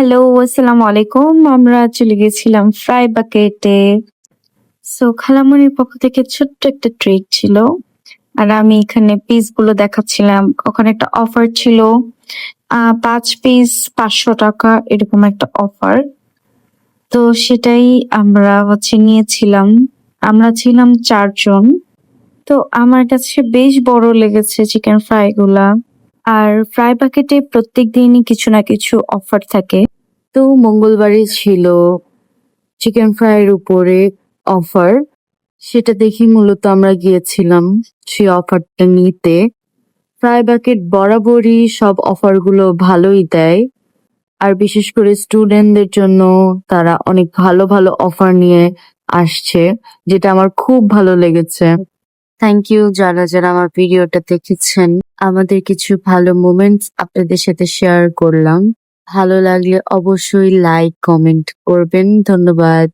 Hello আসসালামু আলাইকুম আমরা চলে গেছিলাম ফ্রাই বাকেটে সো খালামনির পক্ষ থেকে ছোট্ট একটা ট্রিট ছিল। আর আমি এখানে পিসগুলো দেখাচ্ছিলাম। ওখানে একটা অফার ছিল। পাঁচ পিস পাঁচশো টাকা এরকম একটা অফার তো সেটাই আমরা হচ্ছে নিয়েছিলাম। আমরা ছিলাম চারজন। তো আমার কাছে বেশ বড় লেগেছে চিকেন ফ্রাই গুলা। আর ফ্রাই প্যাকেটে প্রত্যেক দিনই কিছু না কিছু অফার থাকে। তো মঙ্গলবারে ছিল চিকেন ফ্রাইয়ের উপরে অফার সেটা দেখি মূলত আমরা গিয়েছিলাম সেই অফারটা নিতে। ফ্রাই বাকেট বরাবরই সব অফারগুলো ভালোই দেয়। আর বিশেষ করে স্টুডেন্টদের জন্য তারা অনেক ভালো ভালো অফার নিয়ে আসছে যেটা আমার খুব ভালো লেগেছে। থ্যাংক ইউ যারা যারা আমার ভিডিওটা দেখেছেন। আমাদের কিছু ভালো মোমেন্টস আপনাদের সাথে শেয়ার করলাম। ভালো লাগলে অবশ্যই লাইক কমেন্ট করবেন। ধন্যবাদ।